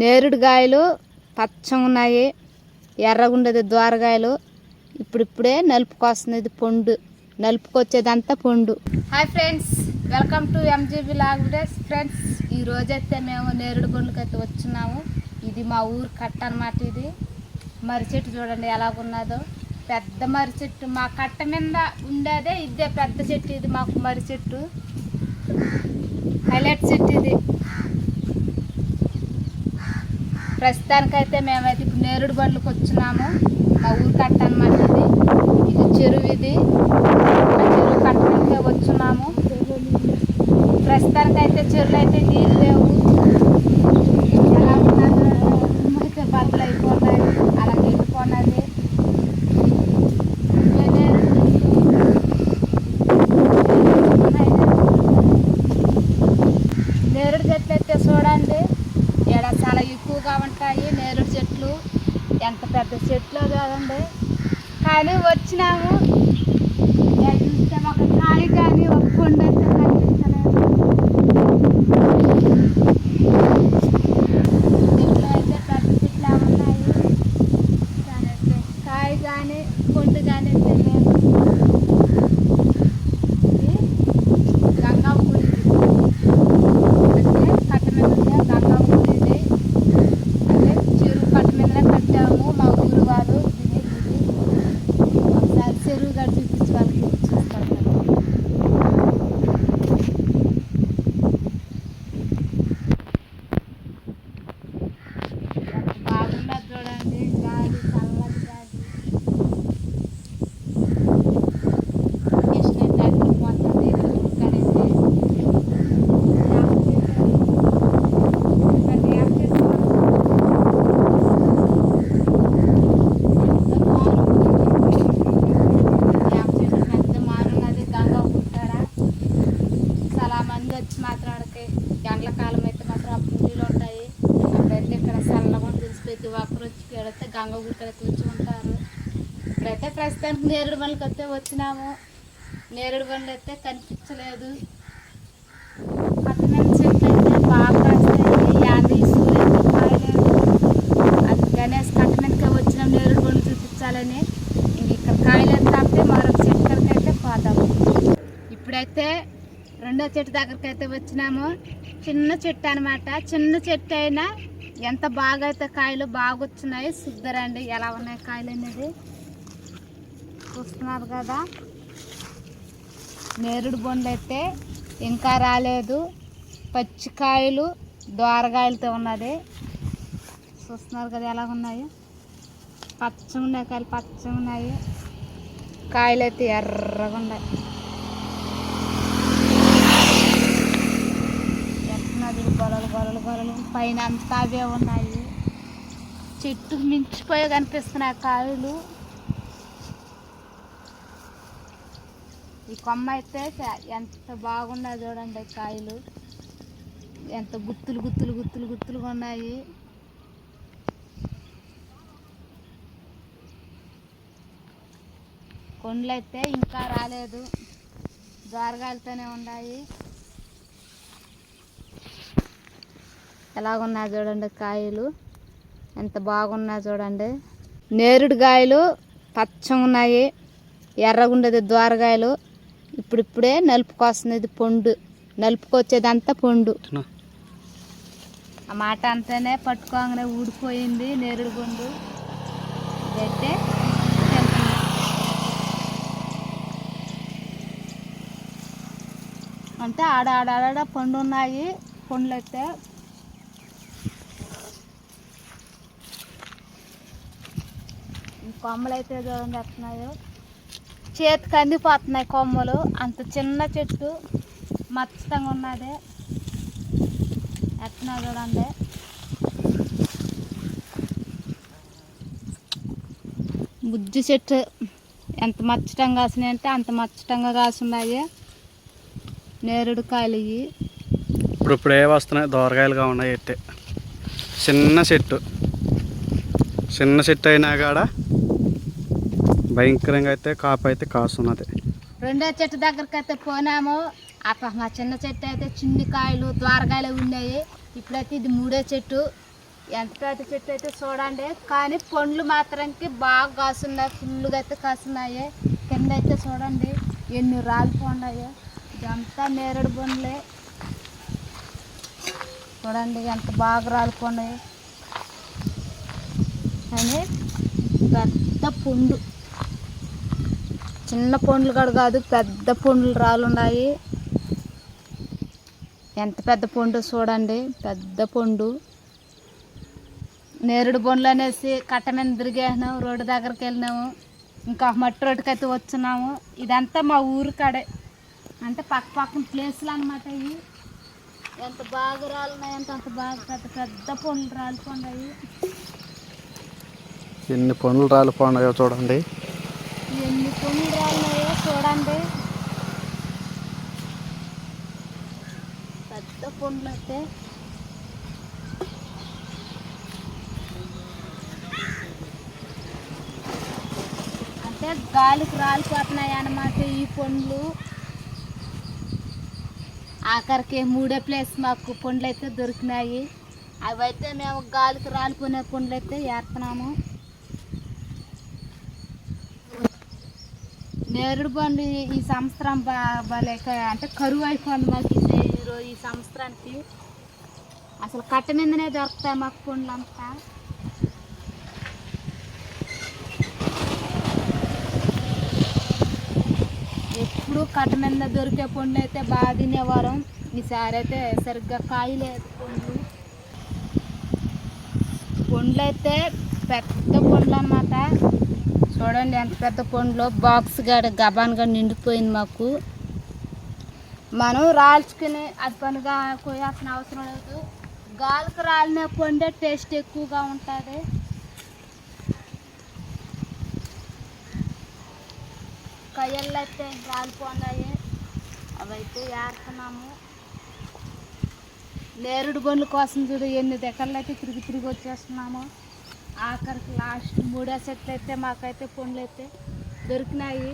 నేరుడుగాయలు పచ్చగా ఉన్నాయి ఎర్రగుండేది ద్వారకాయలు ఇప్పుడిప్పుడే నలుపుకొస్తుంది పొండు. నలుపుకొచ్చేదంతా పొండు. Hi friends welcome to MGB లాగ్డేస్ friends ఈ రోజైతే మేము నేరుడు గుండ్లకి అయితే వచ్చినాము. ఇది మా ఊరు కట్ట అన్నమాట ఇది. మర్రి చెట్టు చూడండి ఎలాగున్నదో. పెద్ద మర్రి చెట్టు. మా కట్ట మీద ఉండేదే ఇదే పెద్ద చెట్టు ఇది మాకు మర్రి చెట్టు. హైలైట్ చెట్టు ఇది. ప్రస్తుతానికైతే మేమైతే ఇప్పుడు నేరుడు బండ్లకు వచ్చినాము. మా ఊరు కట్ట అనమాట ఇది ఇది చెరువు ఇది. చెరువు కట్టడానికే వచ్చున్నాము ప్రస్తుతానికైతే చెరువులు అయితే నీళ్ళు లేవు ఎలా ఉన్నదో అయితే బద్దలు అయిపోతాయి అలా వెళ్ళిపోయినది నేరుడు చెట్లు అయితే చూడండి ఇక్కడ చాలా ఎక్కువగా ఉంటాయి నేరుడు చెట్లు ఎంత పెద్ద చెట్లు చూడండి కానీ వచ్చినాము. ఇక్కడ చూస్తే ఒక కాయ కానీ ఒక కనిపిస్తలేదు చెట్లు అయితే పెద్ద చెట్లు ఉన్నాయి కానీ అయితే కాయ కానీ కొండు కానీ అయితే లేదు ఇది గంగా గుడి అంటే కట్ట మీద ఉండే గంగా గుడి ఇది అదే చెరువు కట్ట మీదనే కట్టాము మా ఊరు వాళ్ళు ఇది ఇది ఒకసారి చెరువు గడి చూపించి వాళ్ళకి చూస్తారు బాగున్నది చూడండి గాలి చల్లటి గాలి కృష్ణ ట్రాక్టర్ పోతుంది ఇక్కడైతే చాలా మంది వచ్చి మాత్రం అక్కడికి గంటల కాలం అయితే మాత్రం అప్పుడు నీళ్ళు ఉంటాయి. అప్పుడైతే ఇక్కడ చల్లగా తెలిసి ప్రతి ఒక్కరు వచ్చి ఇక్కడైతే గంగ గుట్టలైతే వచ్చి ఉంటారు. ఇప్పుడైతే ప్రస్తుతానికి నేరుడు బండ్లకి అయితే వచ్చినాము. నేరుడు బండ్లు అయితే కనిపించలేదు. పక్కన చెట్లు అయితే బాగా కాస్తాయి యాది సూర్యుడు అయితే కాయలేదు అది గణేష్ కట్ట వచ్చినాం నేరుడు బండ్లు చూపించాలని. ఇంక ఇక్కడ కాయలేదు కాబట్టి మరొక చెట్టు అయితే పోదాము ఇప్పుడైతే రెండో చెట్టు దగ్గరికి అయితే వచ్చినాము. చిన్న చెట్టు అనమాట చిన్న చెట్టు అయినా ఎంత బాగా అయితే కాయలు బాగా వచ్చినాయి సుద్దరండి ఎలా ఉన్నాయి కాయలు అనేది. చూస్తున్నారు కదా. నేరుడు బొండ్లు అయితే ఇంకా రాలేదు. పచ్చికాయలు దోరగాయలతో ఉన్నది. చూస్తున్నారు కదా ఎలా ఉన్నాయి. పచ్చగా ఉన్నాయి కాయలు పచ్చగా ఉన్నాయి కాయలు అయితే ఎర్రగా ఉన్నాయి గొలలు గొలలు గొలలు పైన అంతా అవే ఉన్నాయి. చెట్టు మించిపోయి కనిపిస్తున్నాయి కాయలు. ఈ కొమ్మ అయితే చ- ఎంత బాగున్నాయి చూడండి కాయలు. ఎంత గుత్తులు గుత్తులు గుత్తులు గుత్తులుగా ఉన్నాయి. కొండలు అయితే ఇంకా రాలేదు. ద్వారగాలతోనే ఉన్నాయి. ఎలాగున్నాయి చూడండి కాయలు. ఎంత బాగున్నాయి చూడండి. నేరుడు కాయలు పచ్చగా ఉన్నాయి. ఎర్రగుండేది దోరగాయలు ఇప్పుడిప్పుడే నలుపుకొస్తుంది పొండు. నలుపుకొచ్చేదంతా పొండు. ఆ మాట అంతానే పట్టుకోగానే ఊడిపోయింది నేరుడు గుండు తింటున్నా. అంటే ఆడ ఆడ ఆడ పండు ఉన్నాయి. పండ్లు అయితే కొమ్మలు అయితే చూడండి ఎట్టున్నాయో చేతికి అందిపోతున్నాయి కొమ్మలు. అంత చిన్న చెట్టు మచ్చతంగా ఉన్నది. ఎట్టున్నా చూడండి. బుజ్జి చెట్టు ఎంత మచ్చటంగా కాసినాయంటే అంత మచ్చటంగా కాసున్నాయి. నేరుడు కాయలు ఇవి ఇప్పుడు ఇప్పుడే వస్తున్నాయి దోరకాయలుగా ఉన్నాయి అయితే చిన్న చెట్టు. చిన్న చెట్టు అయినా కాడ భయంకరంగా అయితే కాపు అయితే కాస్తున్నది. రెండో చెట్టు దగ్గరికి అయితే పోనాము అప్ప మా చిన్న చెట్టు అయితే చిన్ని కాయలు ద్వారకాయలు ఉన్నాయి. ఇప్పుడైతే ఇది మూడో చెట్టు. ఎంత పెద్ద చెట్టు అయితే చూడండి. కానీ పండ్లు మాత్రంకి బాగా కాసున్నాయి ఫుల్గా అయితే కాసున్నాయి కింద అయితే చూడండి. ఎన్ని రాలిపోన్నాయో ఇదంతా నేరేడు పండ్లే. చూడండి ఎంత బాగా రాలిపోన్నాయి అని పెద్ద పండు. చిన్న పండ్లు కూడా కాదు పెద్ద పండ్లు రాలున్నాయి ఎంత పెద్ద పండు చూడండి పెద్ద పండు. నేరుడు పండ్లు అనేసి కట్ట మీద తిరిగేసినాము రోడ్డు దగ్గరికి వెళ్ళినాము. ఇంకా మట్టి రోడ్డుకి అయితే వచ్చున్నాము ఇదంతా మా ఊరు కాడే. అంటే పక్క పక్కన ప్లేసులు అనమాట ఇవి. ఎంత బాగా రాలున్నాయి అంటే అంత బాగా పెద్ద పెద్ద పండ్లు రాలిపోన్నాయి ఎన్ని పండ్లు రాలిపోన్నాయో చూడండి. ఎన్ని పండ్లు ఉన్నాయో చూడండి. పెద్ద పండ్లు అయితే అంటే గాలికి రాలిపోతున్నాయి అన్నమాట ఈ పండ్లు. ఆఖరికి మూడే ప్లేస్ మాకు పండ్లు అయితే దొరికినాయి. అవి అయితే మేము గాలికి రాలిపోయిన పండ్లు అయితే ఏరుతున్నాము నేరుడు పండు ఈ- సంవత్సరం బా- అంటే కరువు అయిపోయింది మాకు ఈరోజు ఈ ఈ సంవత్సరానికి. అసలు కట్ట మీదనే దొరుకుతాయి మాకు పండ్లు ఎప్పుడు కట్ట మీద దొరికే పండ్లు అయితే బాగా తినేవారం. ఈసారి అయితే సరిగ్గా కాయలేదు పండ్లు. పండ్లు అయితే పెద్ద పండ్లు అన్నమాట చూడండి ఎంత పెద్ద కొండలో బాక్స్ గడ గబాన్గా నిండిపోయింది మాకు. మనం రాల్చుకుని అది పనిగా కోయాల్సిన అవసరం లేదు. గాలికి రాలిన పండే టేస్ట్ ఎక్కువగా ఉంటుంది. కయ్యల్లో అయితే రాలిపోన్నాయి. అవైతే ఏడుతున్నాము. నేరుడు బండ్ల కోసం చూడు ఎన్ని దగ్గరలో అయితే తిరిగి తిరిగి వచ్చేస్తున్నాము. ఆఖరికి లాస్ట్ మూడో సెట్లు అయితే మాకైతే పండ్లు అయితే దొరికినాయి.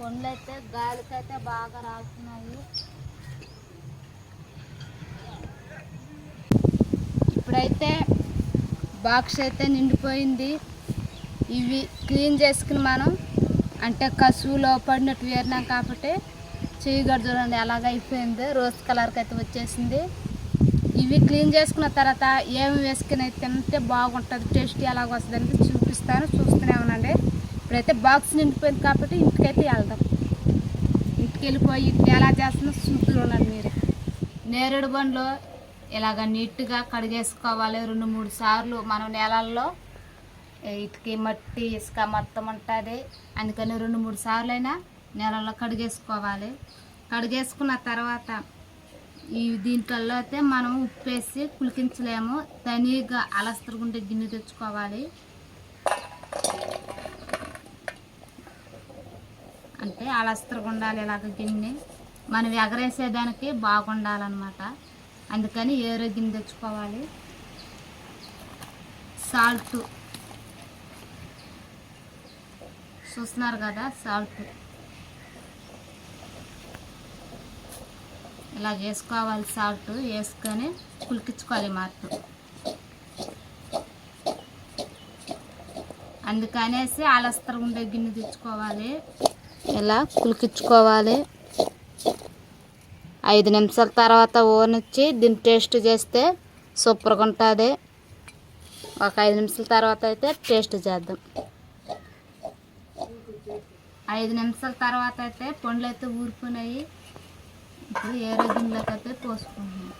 పండ్లు అయితే గాలికైతే బాగా రాస్తున్నాయి. ఇప్పుడైతే బాక్స్ అయితే నిండిపోయింది. ఇవి క్లీన్ చేసుకుని మనం అంటే కసువులో పడినట్టు వేరినాం కాబట్టి చేయగడు చూడండి అలాగ అయిపోయింది. రోజ్ కలర్కి అయితే వచ్చేసింది. ఇవి క్లీన్ చేసుకున్న తర్వాత ఏమి వేసుకుని అయితే తింటే బాగుంటుంది టేస్ట్ ఎలాగ వస్తుంది చూపిస్తాను చూస్తూనే ఉన్నాండి ఇప్పుడైతే బాక్స్ నిండిపోయింది కాబట్టి ఇంటికైతే వెళ్దాం. ఇంటికి వెళ్ళిపోయి ఇంటి ఎలా చేస్తుందో చూస్తూ ఉండండి మీరు. నేరేడు బండ్లు ఇలాగ నీట్గా కడిగేసుకోవాలి. రెండు మూడు సార్లు మనం నేలల్లో ఇటుకి మట్టి ఇసుక మొత్తం ఉంటుంది. అందుకని రెండు మూడు సార్లు అయినా నెలలో కడిగేసుకోవాలి. కడిగేసుకున్న తర్వాత ఈ దీంట్లో అయితే మనం ఉప్పేసి పులికించలేము. తనీగా అలస్తరుగుండే గిన్నె తెచ్చుకోవాలి. అంటే అలస్తరుగా ఉండాలి ఇలాగ గిన్నె. మనం ఎగరేసేదానికి బాగుండాలన్నమాట. అందుకని ఏరే గిన్నె తెచ్చుకోవాలి. సాల్ట్ చూస్తున్నారు కదా సాల్ట్ ఇలా వేసుకోవాలి సాల్ట్ వేసుకొని పులికించుకోవాలి మాత్రం అందుకనేసి ఆలస్తరం ఉండే గిన్నె తెచ్చుకోవాలి. ఇలా పులికించుకోవాలి. ఐదు నిమిషాల తర్వాత ఓనిచ్చి దీన్ని టేస్ట్ చేస్తే సూపర్గా ఉంటుంది. ఒక ఐదు నిమిషాల తర్వాత అయితే టేస్ట్ చేద్దాం. ఐదు నిమిషాల తర్వాత అయితే పండ్లు అయితే ఊరిపోయినాయి. ఇప్పుడు ఏరే గిన్నెలోకి అయితే పోసుకుంటున్నాం.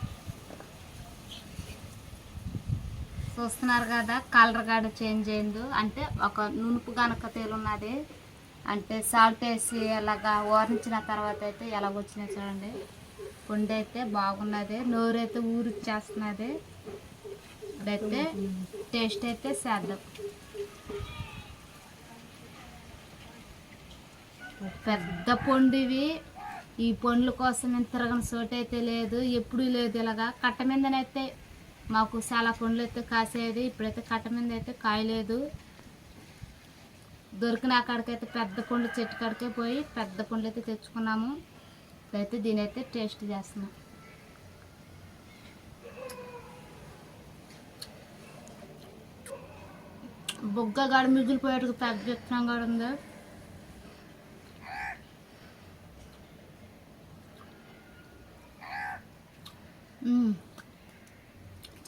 చూస్తున్నారు కదా కలర్ కాడ చేంజ్ అయింది. అంటే ఒక నునుపు గనక తేలున్నది అంటే సాల్ట్ వేసి అలాగా ఓరించిన తర్వాత అయితే ఎలా వచ్చినాయి చూడండి. పండు అయితే బాగున్నది. నోరు అయితే ఊరిచ్చేస్తున్నది. ఇప్పుడైతే టేస్ట్ అయితే చేద్దాం. పెద్ద పండు ఇవి ఈ పండ్ల కోసం ఇంత తిరగని చోటు అయితే లేదు ఎప్పుడూ లేదు ఇలాగా. కట్ట మీదనైతే మాకు చాలా పండ్లు అయితే కాసేది. ఇప్పుడైతే కట్ట మీద అయితే కాయలేదు. దొరికిన అక్కడికైతే పెద్ద పండ్లు చెట్టు కాడికే పోయి పెద్ద పండ్లు అయితే తెచ్చుకున్నాము. అయితే దీని అయితే టేస్ట్ చేస్తున్నాం. బొగ్గ గాడ మిగిలిపోయేట్టుకు పెద్ద విత్తనం కూడా ఉంది.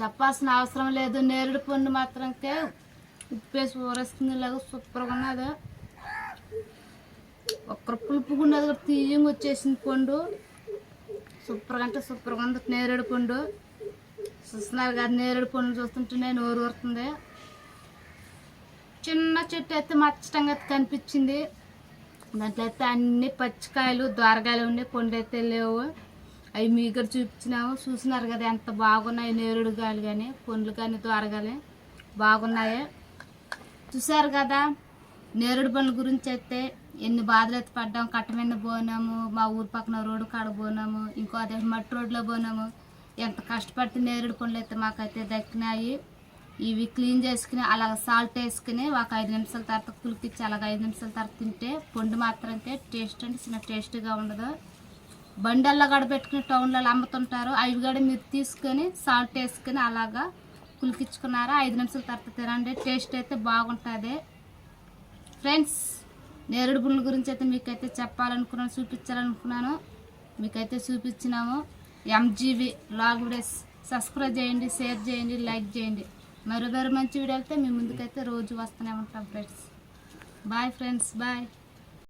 చెప్పాల్సిన అవసరం లేదు. నేరుడు పండు మాత్రంకే ఉప్పేసి ఊరేస్తుంది. ఇలాగ సూపర్గా ఉన్నది. ఒక్కరు పులుపుగా ఉన్నది. కూడా తీయంగా వచ్చేసింది పండు? సూపర్గా అంటే సూపర్గా ఉంది. నేరేడు పండు. చూస్తున్నారు కదా నేరేడు పండు చూస్తుంటేనే నోరు ఊరుతుంది. చిన్న చెట్టు అయితే మచ్చటంగా అయితే కనిపించింది. దాంట్లో అయితే అన్ని పచ్చికాయలు దోరకాయలు ఉన్నాయి. పండు అయితే లేవు. అవి మీ దగ్గర చూపించినాము చూసినారు కదా ఎంత బాగున్నాయి నేరుడు కాయలు కానీ పండ్లు కానీ త్వరగానే బాగున్నాయి? చూసారు కదా నేరుడు పండ్ల గురించి అయితే ఎన్ని బాధలు అయితే పడ్డాము కట్ట మీద పోనాము మా ఊరు పక్కన రోడ్డు కాడ పోనాము ఇంకో అదే మట్టి రోడ్లో పోనాము. ఎంత కష్టపడితే నేరుడు పండ్లు అయితే మాకైతే దక్కినాయి. ఇవి క్లీన్ చేసుకుని అలాగ సాల్ట్ వేసుకుని ఒక ఐదు నిమిషాల తర్వాత కులికిచ్చి అలాగ ఐదు నిమిషాల తర్వాత తింటే పండు మాత్రం అయితే టేస్ట్ అంటే చిన్న టేస్ట్గా ఉండదు. బండల్లో కూడా పెట్టుకుని టౌన్లలో అమ్ముతుంటారు. అవి కూడా మీరు తీసుకొని సాల్ట్ వేసుకొని అలాగా కులికించుకున్నారా? ఐదు నిమిషాల తర్వాత తినండి. టేస్ట్ అయితే బాగుంటుంది. ఫ్రెండ్స్ నేరుడు పుల్ల గురించి అయితే మీకైతే చెప్పాలనుకున్నాను చూపించాలనుకున్నాను. మీకైతే చూపించినాము. ఎంజీవి లాగ్ వీడియోస్ సబ్స్క్రైబ్ చేయండి షేర్ చేయండి లైక్ చేయండి. మరో మరో మంచి వీడియోలతో మీ ముందుకైతే రోజు వస్తూనే ఉంటాం ఫ్రెండ్స్ బాయ్ ఫ్రెండ్స్ బాయ్